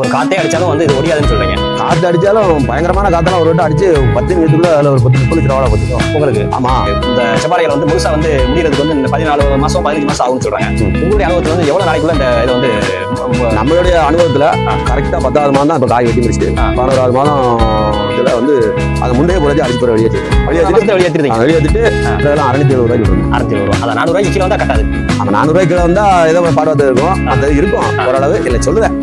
ஒரு காத்தே அடிச்சாலும் வந்து இது ஒடியாதுன்னு சொல்றீங்க. காத்து அடிச்சாலும் பயங்கரமான காத்தெல்லாம் ஒரு வட்டம் அடிச்சு பத்து நிமிஷத்துக்குள்ள அதில் ஒரு பத்து முப்பது திரவாட பத்துக்கும். உங்களுக்கு? ஆமா. இந்த செவ்வாழைகள் வந்து முழுசா வந்து முடியறதுக்கு வந்து இந்த பதினாலு மாசம் பதினஞ்சு மாசம் ஆகும்னு சொல்றாங்க. உங்களுடைய அனுபவத்துல வந்து எவ்வளவு நாளைக்குள்ள இந்த இதை வந்து நம்மளுடைய அனுபவத்துல கரெக்டா பத்தாவது மாதம் தான் இப்ப காய் வெட்டி முடிச்சுட்டு. பதினோராவது மாதம் இதுல வந்து அது முந்தைய புரட்சி அடிச்சு போற வெளியேற்றி வெளியேற்றிட்டு வெளியேற்றிருந்தீங்க வெளியேற்றிட்டு இதெல்லாம் அறுநூத்தி எழுபது ரூபாய்க்கு வரும் அறுநூத்தி எழுபது ரூபா. அதான் நானூறு ரூபாய்க்கு கிலோ வந்தா கட்டாது. அந்த நானூறு ரூபாய்க்கு கிலோ வந்தா ஏதோ ஒரு பாடுவது இருக்கும். அந்த இருக்கும். ஓரளவு. இல்ல சொல்லுவேன்.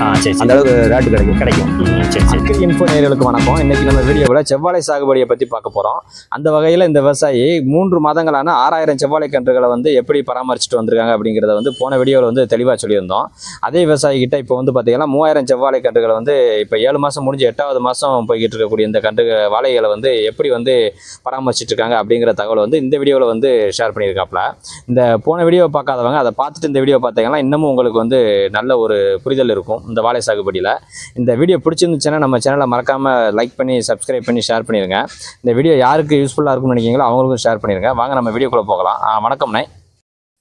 அந்த அளவுக்கு ரேட்டு கிடைக்கும். கிடைக்கும். சரி இன்ஃபோ நேயர்களுக்கு வணக்கம். இன்னைக்கு நம்ம வீடியோவில் செவ்வாழை சாகுபடியை பற்றி பார்க்க போகிறோம் அந்த வகையில் இந்த விவசாயி மூன்று மாதங்களான ஆறாயிரம் செவ்வாழை கன்றுகளை வந்து எப்படி பராமரிச்சுட்டு வந்திருக்காங்க அப்படிங்கிறத வந்து போன வீடியோவில் வந்து தெளிவாக சொல்லியிருந்தோம். அதே விவசாயி கிட்ட இப்போ வந்து பார்த்தீங்கன்னா மூவாயிரம் செவ்வாழை கன்றுகளை வந்து இப்போ ஏழு மாதம் முடிஞ்சு எட்டாவது மாதம் போய்கிட்டு இருக்கக்கூடிய இந்த கன்று வாழைகளை வந்து எப்படி வந்து பராமரிச்சுட்டு இருக்காங்க அப்படிங்கிற தகவலை வந்து இந்த வீடியோவில் வந்து ஷேர் பண்ணியிருக்காப்ல இந்த போன வீடியோவை பார்க்காதவங்க அதை பார்த்துட்டு இந்த வீடியோ பார்த்தீங்கன்னா இன்னமும் உங்களுக்கு வந்து நல்ல ஒரு புரிதல் இருக்கும் இந்த வாழை சாகுபடியில். இந்த வீடியோ பிடிச்சிருந்துச்சுன்னா நம்ம சேனலை மறக்காமல் லைக் பண்ணி சப்ஸ்கிரைப் பண்ணி ஷேர் பண்ணிடுங்க இந்த வீடியோ யாருக்கு யூஸ்ஃபுல்லாக இருக்கும்னு நினைக்கிறீங்களோ அவங்களுக்கும் ஷேர் பண்ணிடுங்க வாங்க நம்ம வீடியோக்குள்ளே போகலாம். வணக்கம்ண்ணே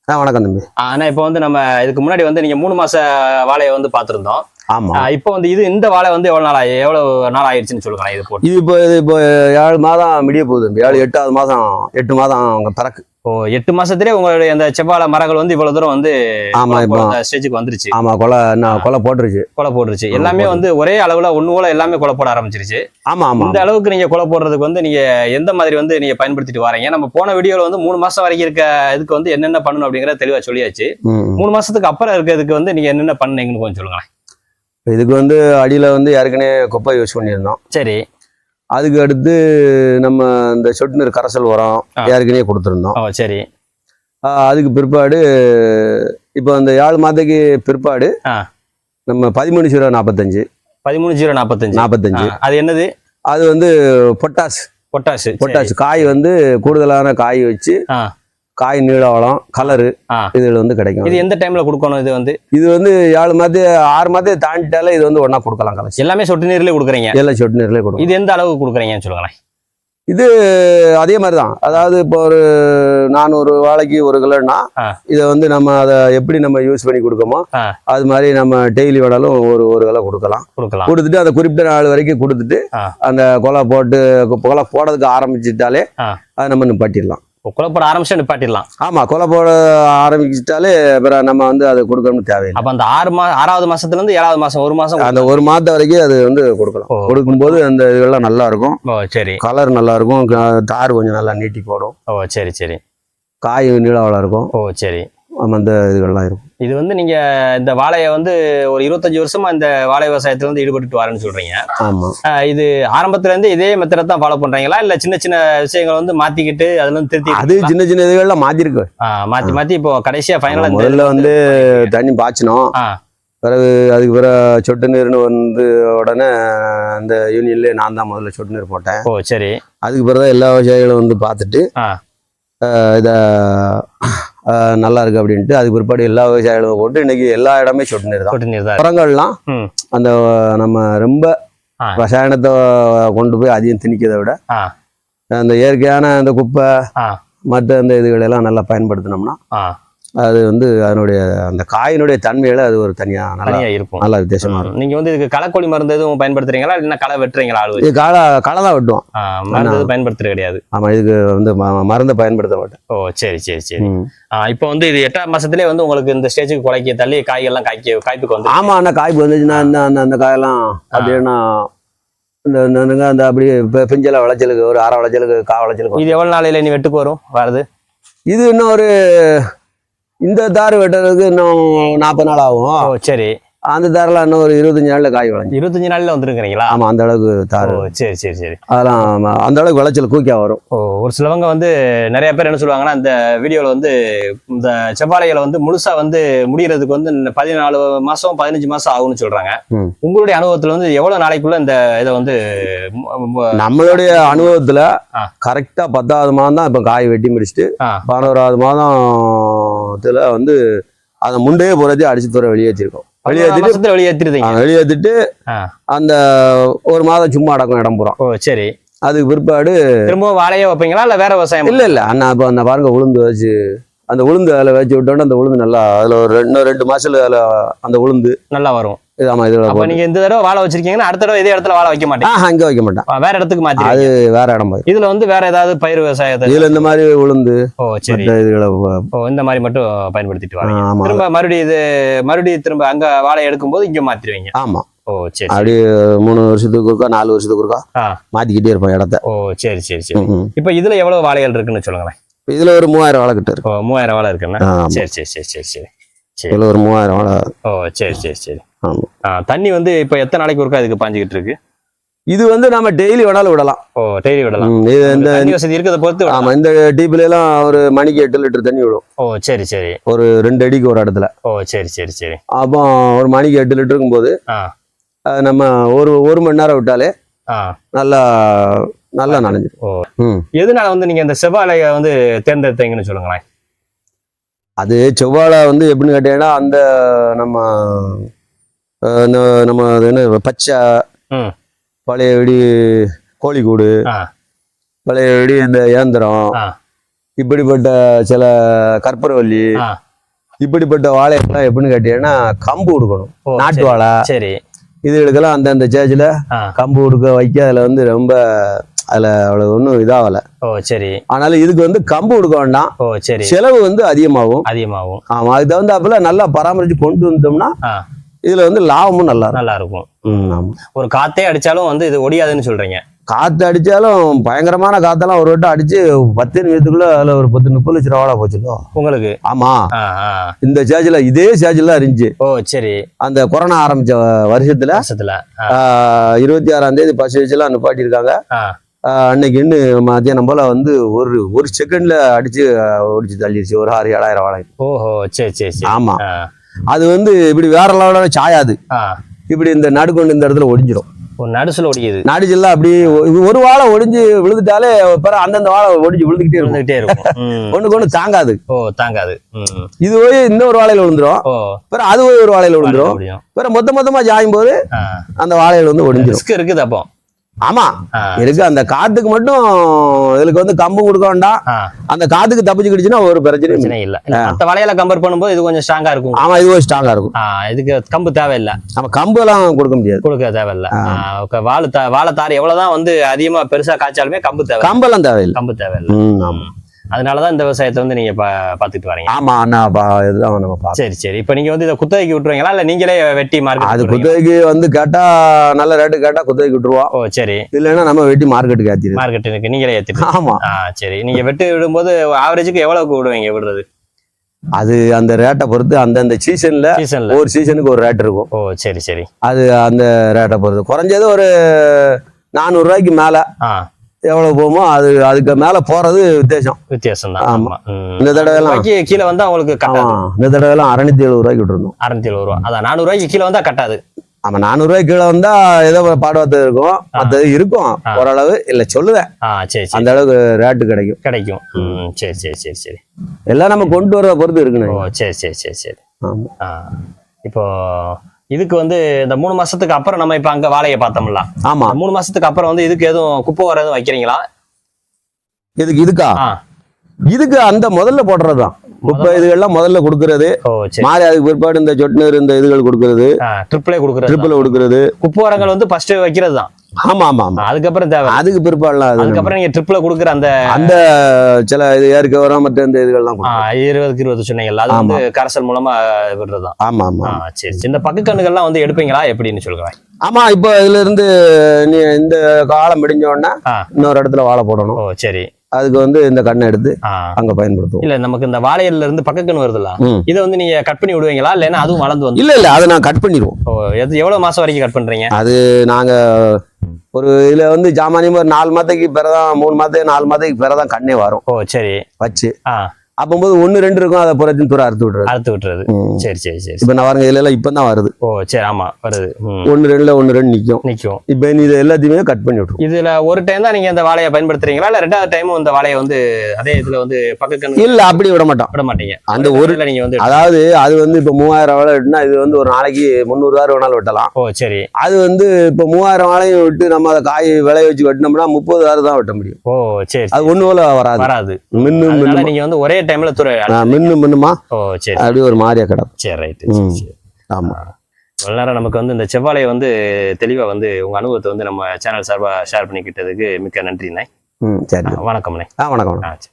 ஆ வணக்கம் தம்பி. ஆனா இப்போ வந்து நம்ம இதுக்கு முன்னாடி வந்து நீங்க மூணு மாச வாழையை வந்து பார்த்திருந்தோம். ஆமா. இப்போ வந்து இது இந்த வாழை வந்து எவ்வளவு நாள் எவ்வளவு நாள் ஆயிடுச்சுன்னு சொல்லுங்களேன் இது போட்டு. இது இப்போ இது இப்போ ஏழு மாதம் முடிய போகுது. ஏழு எட்டாவது மாதம் எட்டு மாதம் அங்கே பிறக்கு. ஓ எட்டு மாசத்திலே உங்களுடைய அந்த செவ்வாழை மரங்கள் வந்து இவ்வளவு தூரம் வந்து ஆமா இப்போ. அந்த ஸ்டேஜுக்கு வந்துருச்சு. ஆமா கொலை கொலை போட்டுருச்சு. கொலை போட்டுருச்சு. எல்லாமே வந்து ஒரே அளவுல ஒண்ணு போல எல்லாமே கொலை போட ஆரம்பிச்சிருச்சு. ஆமா ஆமா. இந்த அளவுக்கு நீங்க கொலை போடுறதுக்கு வந்து நீங்க எந்த மாதிரி வந்து நீங்க பயன்படுத்திட்டு வரீங்க? நம்ம போன வீடியோல வந்து மூணு மாசம் வரைக்கும் இருக்க இதுக்கு வந்து என்னென்ன பண்ணணும் அப்படிங்கறத தெளிவா சொல்லியாச்சு. மூணு மாசத்துக்கு அப்புறம் இருக்கிறதுக்கு வந்து நீங்க என்னென்ன பண்ணீங்கன்னு கொஞ்சம் சொல்லுங்களேன். இதுக்கு வந்து அடியில வந்து ஏற்கனவே குப்பை யூஸ் பண்ணியிருந்தோம். சரி. அதுக்கு அடுத்து நம்ம இந்த சொட்டு நீர் கரைசல் உரம். ஏற்கனவே கொடுத்துருந்தோம். சரி. அதுக்கு பிற்பாடு இப்போ அந்த ஏழு மாதத்துக்கு பிற்பாடு. நம்ம பதிமூணு ஜீரோ நாற்பத்தஞ்சு பதிமூணு ஜீரோ நாற்பத்தஞ்சு நாற்பத்தஞ்சு அது என்னது? அது வந்து பொட்டாஸ் பொட்டாசு பொட்டாஸ் காய் வந்து கூடுதலான காய் வச்சு. காய் நீளவளம் கலரு. இதுல வந்து கிடைக்கும் இது எந்த டைம்ல கொடுக்கணும் இது வந்து இது வந்து ஏழு மாதத்து ஆறு மாதத்தை தாண்டிட்டாலே இது வந்து ஒண்ணா கொடுக்கலாம் கலசி எல்லாமே சொட்டு நீர்லயே கொடுக்குறீங்க எல்லாம் சொட்டு நீர்லேயே கொடுக்கும் இது எந்த அளவுக்கு கொடுக்குறீங்கன்னு சொல்லுங்களேன் அதே மாதிரி தான் அதாவது இப்போ ஒரு நானூறு வாழைக்கு ஒரு கிலோன்னா. இதை வந்து நம்ம அதை எப்படி நம்ம யூஸ் பண்ணி கொடுக்கோமோ. அது மாதிரி நம்ம டெய்லி வேணாலும் ஒரு ஒரு கிலோ கொடுக்கலாம் கொடுக்கலாம் கொடுத்துட்டு அந்த குறிப்பிட்ட நாள் வரைக்கும் கொடுத்துட்டு. அந்த கொலை போட்டு கொலை போடுறதுக்கு ஆரம்பிச்சிட்டாலே. அதை நம்ம நிப்பாட்டிடலாம் கொலை போட ஆரம்பிச்சு நிப்பாட்டிடலாம். ஆமா கொலை போட ஆரம்பிச்சிட்டாலே அப்புறம் நம்ம வந்து அதை கொடுக்கணும்னு தேவையில்லை. அப்ப அந்த ஆறு மா ஆறாவது மாசத்துல இருந்து ஏழாவது மாசம் ஒரு மாசம் அந்த ஒரு மாதம் வரைக்கும் அது வந்து கொடுக்கலாம். கொடுக்கும்போது அந்த இதெல்லாம் நல்லா இருக்கும் ஓ சரி. கலர் நல்லா இருக்கும் தார் கொஞ்சம் நல்லா நீட்டி போடும். ஓ சரி சரி. காய் நீளவளம் இருக்கும். ஓ சரி. அந்த இதுகள்லாம் இருக்கும். இது வந்து நீங்க இந்த வாழையை வந்து ஒரு இருபத்தஞ்சு வருஷமா இந்த வாழை விவசாயத்துல வந்து ஈடுபட்டு வரேன்னு சொல்றீங்க. இது ஆரம்பத்துல இருந்து இதே மெத்தடை தான் ஃபாலோ பண்றீங்களா? இல்ல சின்ன சின்ன விஷயங்களை வந்து மாத்திக்கிட்டு அதுல இருந்து திருத்தி அது சின்ன சின்ன இதுகள்லாம் மாத்திருக்கு. மாத்தி மாத்தி இப்போ கடைசியா ஃபைனலா முதல்ல வந்து தண்ணி பாய்ச்சணும். பிறகு அதுக்கு பிறகு சொட்டு நீர்னு வந்து உடனே அந்த யூனியன்ல நான் தான் முதல்ல சொட்டு நீர் போட்டேன். ஓ சரி. அதுக்கு பிறகு எல்லா விவசாயிகளும் வந்து பார்த்துட்டு இத நல்லா இருக்கு அப்படின்ட்டு அதுக்கு பிற்பாடு எல்லா விவசாயிகளும் போட்டு இன்னைக்கு எல்லா இடமே சொட்டு நீர் தான் தான் உரங்கள்லாம். அந்த நம்ம ரொம்ப. ரசாயனத்தை கொண்டு போய் அதிகம் திணிக்கிறதை விட. அந்த இயற்கையான அந்த குப்பை. மற்ற அந்த இதுகளெல்லாம் நல்லா பயன்படுத்தினோம்னா அது வந்து அதனுடைய அந்த காயினுடைய தன்மையில அது ஒரு தனியா நல்லா இருக்கும். நல்லா வித்தியாசமா இருக்கும். நீங்க வந்து இதுக்கு களைக்கொல்லி மருந்து எதுவும் பயன்படுத்துறீங்களா? இல்லைன்னா களை வெட்டுறீங்களா ஆளு? இது களை களை தான் வெட்டுவோம். மருந்து பயன்படுத்துறது கிடையாது. ஆமா இதுக்கு வந்து மருந்தை பயன்படுத்த மாட்டேன். ஓ சரி சரி சரி. இப்போ வந்து இது எட்டாம் மாசத்துலயே வந்து உங்களுக்கு இந்த ஸ்டேஜுக்கு குலைக்க தள்ளி காய்கள்லாம் காய்க்க காய்ப்புக்கு வந்து ஆமா அண்ணா காய்ப்பு வந்துச்சுன்னா அந்த அந்த காயெல்லாம் அப்படின்னா இந்த இந்த அந்த அப்படியே பிஞ்சல விளைச்சலுக்கு ஒரு அரை விளைச்சலுக்கு கா விளைச்சலுக்கு இது எவ்வளவு நாளையில நீ வெட்டுக்கு வரும்? வருது இது இன்னும் ஒரு இந்த தார் வெட்டுறதுக்கு இன்னும் நாற்பது நாள் ஆகும். சரி. அந்த தாரெல்லாம் இன்னும் ஒரு இருபத்தஞ்சு நாள்ல காய் விளைஞ்சு இருபத்தஞ்சு நாள்ல வந்துருக்கிறீங்களா? ஆமா அந்த அளவுக்கு தார். சரி சரி சரி. அதெல்லாம் அந்த அளவுக்கு விளைச்சல் கூக்கியா வரும். ஓ ஒரு சிலவங்க வந்து நிறைய பேர் என்ன சொல்லுவாங்கன்னா இந்த வீடியோல வந்து இந்த செவ்வாழைகளை வந்து முழுசா வந்து முடியறதுக்கு வந்து பதினாலு மாசம் பதினஞ்சு மாசம் ஆகும்னு சொல்றாங்க. ம். உங்களுடைய அனுபவத்துல வந்து எவ்வளவு நாளைக்குள்ள இந்த இதை வந்து நம்மளுடைய அனுபவத்துல ஆ. கரெக்டா பத்தாவது மாதம் தான் இப்ப காய் வெட்டி முடிச்சுட்டு. பதினோராவது மாதத்துல வந்து அதை முண்டையே புறத்தி அடிச்சு தூர வெளியேற்றிருக்கோம் வெளியேற்றிட்டு வெளியேற்றிருந்தீங்க வெளியேற்றிட்டு. அந்த ஒரு மாதம் சும்மா அடக்கம் இடம் புறம் ஓ சரி. அதுக்கு பிற்பாடு திரும்பவும் வாழையே வைப்பீங்களா இல்ல வேற விவசாயம்? இல்ல இல்ல. அண்ணா இப்ப அந்த பாருங்க உளுந்து வச்சு அந்த உளுந்து அதில் வச்சு விட்டோன்னா அந்த உளுந்து நல்லா அதில் ஒரு ரெண்டு ரெண்டு மாசத்துல அதில் அந்த உளுந்து நல்லா வரும். ஆமா இதுல அப்ப நீங்க இந்த தடவை வாழை வச்சிருக்கீங்கன்னா அடுத்த தடவை இதே இடத்துல வாழை வைக்க ஆஹ் அங்க வைக்க மாட்டேன். வேற இடத்துக்கு மாத்தி அது வேற இடம் இதுல வந்து வேற ஏதாவது பயிர் விவசாயத்தை இதுல இந்த மாதிரி உளுந்து ஓ சரி. இந்த மாதிரி மட்டும் பயன்படுத்திட்டு வரீங்க ஆமா. திரும்ப மறுபடியும் இது மறுபடியும் திரும்ப அங்க வாழை எடுக்கும்போது இங்க மாத்திருவீங்க. ஆமா. ஓ சரி. அப்படியே மூணு வருஷத்துக்கு ஒருக்கா நாலு வருஷத்துக்கு ஒருக்கா ஆ. மாத்திக்கிட்டே இருப்போம் இடத்த. ஓ சரி சரி சரி. இப்ப இதுல எவ்வளவு வாழைகள் இருக்குன்னு சொல்லுங்களேன். இதுல ஒரு மூவாயிரம் வாழை கிட்ட இருக்கு. ஓ மூவாயிரம் வாழை இருக்குன்னா. சரி சரி சரி சரி சரி. இதுல ஒரு மூவாயிரம் வாழை. ஓ சரி சரி சரி. தண்ணி வந்து இப்ப எத்தனை நாளைக்கு ஒருக்கா இதுக்கு பாஞ்சுக்கிட்டு இருக்கு? இது வந்து நம்ம டெய்லி வேணாலும் விடலாம். ஓ டெய்லி விடலாம். இது இந்த வசதி இருக்கிறத பொறுத்து. ஆமா இந்த டீப்ல எல்லாம் ஒரு மணிக்கு எட்டு லிட்டர் தண்ணி விடும். ஓ சரி சரி. ஒரு ரெண்டு அடிக்கு ஒரு இடத்துல. ஓ சரி சரி சரி. அப்போ ஒரு மணிக்கு எட்டு லிட்டர் இருக்கும்போது ஆ. அது நம்ம ஒரு ஒரு மணி நேரம் விட்டாலே நல்லா நல்லா நனைஞ்சிடும் ஓ. ம். எதனால வந்து நீங்க இந்த செவ்வாழையை வந்து தேர்ந்தெடுத்தீங்கன்னு சொல்லுங்களேன். அது செவ்வாழை வந்து எப்படின்னு கேட்டீங்கன்னா அந்த நம்ம நம்ம அது என்ன பச்சை பழைய வெடி கோழிக்கூடு பழைய வெடி இந்த இயந்திரம் இப்படிப்பட்ட சில கற்பூரவல்லி இப்படிப்பட்ட வாழையெல்லாம் எப்படின்னு கேட்டீங்கன்னா கம்பு கொடுக்கணும் நாட்டு. வாழை. சரி. இதுகளுக்கெல்லாம் அந்தந்த சேஜில் கம்பு கொடுக்க வைக்க அதில் வந்து ரொம்ப அதில் அவ்வளோ ஒன்றும் இதாகலை. ஓ சரி. அதனால இதுக்கு வந்து கம்பு கொடுக்க வேண்டாம். ஓ சரி. செலவு வந்து அதிகமாகும். அதிகமாகும். ஆமாம் அதுக்கு தகுந்தாப்புல நல்லா பராமரித்து கொண்டு வந்தோம்னா இதில் வந்து லாபமும் நல்லா நல்லா இருக்கும் ஒரு காத்தே அடிச்சாலும் வந்து இது ஒடியாதுன்னு சொல்றீங்க. காற்று அடித்தாலும் பயங்கரமான காற்றெல்லாம் ஒரு வட்டம் அடித்து பத்து நிமிஷத்துக்குள்ள அதில் ஒரு பத்து முப்பது லட்ச ரூபாடா போச்சுல்லோ உங்களுக்கு? ஆமாம் ஆ ஆ. இந்த சேஜில் இதே சேஜில் இருந்துச்சு. ஓ சரி. அந்த கொரோனா ஆரம்பித்த வருஷத்தில் வருஷத்துல இருபத்தி ஆறாம் தேதி பஸ் வச்சுலாம் நிப்பாட்டியிருக்காங்க. ஆ. ஆஹ் அன்னைக்கு இன்னும் மத்தியானம் போல வந்து ஒரு ஒரு செகண்ட்ல அடிச்சு ஒடிச்சு தள்ளிடுச்சு ஒரு ஆறு ஏழாயிரம் வாழை ஓஹோ சரி சரி சரி. ஆமா. அது வந்து இப்படி வேற லெவலான சாயாது. இப்படி இந்த நடுக்கொண்டு இந்த இடத்துல ஒடிஞ்சிரும். ஒரு நடுசுல ஒடிக்குது நடுச்செல்லாம் அப்படி ஒரு வாழை ஒடிஞ்சு விழுந்துட்டாலே பிறகு அந்தந்த வாழை ஒடிஞ்சு விழுந்துக்கிட்டே இருக்கும். விழுந்துகிட்டே இருக்கும். ஒண்ணுக்கு ஒண்ணு தாங்காது. ஓ தாங்காது. இது போய் இன்னொரு வாழையில விழுந்துரும். ஓ. பிறகு அது போய் ஒரு வாழையில விழுந்துரும். பிறகு மொத்த மொத்தமா ஜாயும் போது அந்த வாழையில வந்து ரிஸ்க் இருக்குது அப்போ. ஆமா. இருக்கு அந்த காத்துக்கு மட்டும் இதுக்கு வந்து கம்பு கொடுக்க வேண்டாம். அந்த காத்துக்கு தப்பிச்சுக்கிடுச்சுன்னா ஒரு பிரச்சனையும் இல்லை. பிரச்சனை இல்ல. மத்த வளையல கம்பேர் பண்ணும்போது இது கொஞ்சம் ஸ்ட்ராங்கா இருக்கும். ஆமா இது ஸ்ட்ராங்கா இருக்கும். இதுக்கு கம்பு தேவையில்லை. நம்ம கம்பு எல்லாம் கொடுக்க முடியாது. கொடுக்க தேவையில்ல. வாழை தா வாழைத்தார் எவ்வளவுதான் வந்து அதிகமா பெருசா காய்ச்சாலுமே கம்பு தேவை கம்பெல்லாம் தேவையில்லை. கம்பு தேவையில்ல. ம், ஆமா அதனாலதான் இந்த விவசாயத்தை வந்து நீங்க பா- பாத்துட்டு வரீங்க. ஆமா அண்ணா பா இதுதான் நம்ம பார்க்கணும் சரி சரி. இப்ப நீங்க வந்து இதை குத்தகைக்கு விட்டுருவீங்களா? இல்ல நீங்களே வெட்டி அது மார்க்கெட் குத்தகைக்கு வந்து கேட்டா நல்ல ரேட்டு கேட்டா குத்தகைக்கு விட்டுருவோம். ஓ சரி. இல்லைன்னா நம்ம வெட்டி மார்க்கெட்டுக்கு ஏத்திடுது மார்க்கெட்டுக்கு நீங்களே ஏத்திட்டு ஆமா. ஆ சரி. நீங்க வெட்டு விடும்போது ஆவரேஜுக்கு எவ்வளவுக்கு விடுவீங்க விடுறது? அது அந்த ரேட்டை பொறுத்து அந்தந்த சீசன்ல சீசன்ல ஒரு சீசனுக்கு ஒரு ரேட் இருக்கும். ஓ சரி சரி. அது அந்த ரேட்டை பொறுத்து. குறைஞ்சது ஒரு நானூறு ரூபாய்க்கு மேல. ஆ. எவ்வளவு போகுமோ அது அதுக்கு மேல போறது வித்தியாசம். வித்தியாசம் தான் ஆமா. இந்த தடவை எல்லாம் கீழே வந்தா கட்டாது. இந்த தடவை எல்லாம் அறுநூத்தி எழுபது ரூபாய்க்கு விட்டுருந்தோம் அறுநூத்தி எழுபது ரூபா. அதான் நானூறு ரூபாய்க்கு கீழே வந்தா கட்டாது. ஆமா நானூறு ரூபாய்க்கு கீழே வந்தா ஏதோ பாடுவாத்து இருக்கும். மற்றது இருக்கும். ஓரளவு. இல்ல சொல்லுவேன் ஆ சரி சரி. அந்த அளவுக்கு ரேட்டு கிடைக்கும். கிடைக்கும். சரி சரி சரி சரி. எல்லாம் நம்ம கொண்டு வர பொறுத்து ஓ இருக்குண்ணே சரி சரி சரி சரி. ஆமா. இப்போ இதுக்கு வந்து இந்த மூணு மாசத்துக்கு அப்புறம் நம்ம இப்ப அங்க வாழையை பார்த்தோம்ல. ஆமா. மூணு மாசத்துக்கு அப்புறம் வந்து இதுக்கு எதுவும் குப்பை வர எதுவும் வைக்கிறீங்களா? இதுக்கு இதுக்கா? இதுக்கு அந்த முதல்ல போடுறதுதான். குப்பை இதுகள்லாம் முதல்ல கொடுக்கறது. மாறி அதுக்கு பிற்பாடு இந்த சொட்டுநீர் இந்த இதுகள் கொடுக்கறது. ட்ரிப்ளே கொடுக்குறது. ட்ரிப்பில் கொடுக்கறது. குப்பை உரங்கள் வந்து ஃபர்ஸ்ட் வைக்கிறது தான் ஆமா ஆமா ஆமா அதுக்கப்புறம் தேவை அதுக்கு பிற்பாடுலாம் அதுக்கப்புறம் நீங்க ட்ரிப்ல கொடுக்குற அந்த அந்த சில இது ஏற்க வர மற்ற இந்த இதுகள்லாம். இருபதுக்கு இருபது சொன்னீங்கல்ல அது வந்து கரைசல் மூலமா விடுறதுதான் ஆமா ஆமா சரி. இந்த பக்க கண்ணுகள்லாம் வந்து எடுப்பீங்களா எப்படின்னு சொல்லுங்க ஆமா இப்போ இதுல இருந்து நீ இந்த காலம் முடிஞ்ச உடனே. இன்னொரு இடத்துல வாழை போடணும். ஓ சரி. அதுக்கு வந்து இந்த கண்ணை எடுத்து அங்க பயன்படுத்துவோம். இல்ல நமக்கு இந்த வாழையில இருந்து பக்கக்கண் வருதுல்ல. இதை வந்து நீங்க கட் பண்ணி விடுவீங்களா? இல்லைன்னா அதுவும் வளர்ந்து வந்து இல்ல இல்ல அதை நான் கட் பண்ணிடுவோம். எது எவ்வளவு மாசம் வரைக்கும் கட் பண்றீங்க? அது நாங்க ஒரு இதுல வந்து ஜாமானியமா ஒரு நாலு மாதத்துக்கு பிறதான் மூணு மாதத்துக்கு நாலு மாதத்துக்கு பிறதான் கண்ணே வரும். ஓ சரி. வச்சு. ஆ. அப்போது ஒண்ணு ரெண்டு இருக்கும் அதை புறத்தின் தூரம் அறுத்து விடுறது அறுத்து விட்டுறது. சரி சரி சரி. இப்ப நான் பாருங்க இதுல எல்லாம் இப்பதான் வருது. ஓ சரி ஆமா வருது. ஒண்ணு ரெண்டுல ஒண்ணு ரெண்டு நிக்கும். நிக்கும். இப்ப நீ இது எல்லாத்தையுமே கட் பண்ணி விட்டுரும் இதுல ஒரு டைம் தான் நீங்க இந்த வாழையை பயன்படுத்துறீங்களா? இல்ல ரெண்டாவது டைமும் இந்த வாழையை வந்து அதே இதுல வந்து பக்கக்கண் இல்ல அப்படி விட மாட்டோம். விட மாட்டீங்க. அந்த ஒரு இல்ல நீங்க வந்து அதாவது அது வந்து இப்ப மூவாயிரம் வாழை வெட்டினா இது வந்து ஒரு நாளைக்கு முந்நூறு ரூபா வேணாலும் வெட்டலாம். ஓ சரி. அது வந்து இப்ப மூவாயிரம் வாழையும் விட்டு நம்ம அதை காய் விளைய வச்சு வெட்டினோம்னா முப்பது தான் வெட்ட முடியும். ஓ சரி அது ஒண்ணு போல வராது. வராது. மின்னு நீங்க வந்து ஒரே டைம்ல துறை மின்னு மின்னுமா? ஓ சரி அப்படியே ஒரு மாதிரியா கிடக்கும். சரி ரைட் ம். சரி. ஆமா. இவ்வளவு நேரம் நமக்கு வந்து இந்த செவ்வாழையை வந்து தெளிவாக வந்து உங்கள் அனுபவத்தை வந்து நம்ம சேனல் சார்பாக ஷேர் பண்ணிக்கிட்டதுக்கு மிக்க நன்றிண்ணே. ம் சரி. வணக்கம்ண்ணே. ஆ வணக்கம் வணக்கம். ஆ சரி.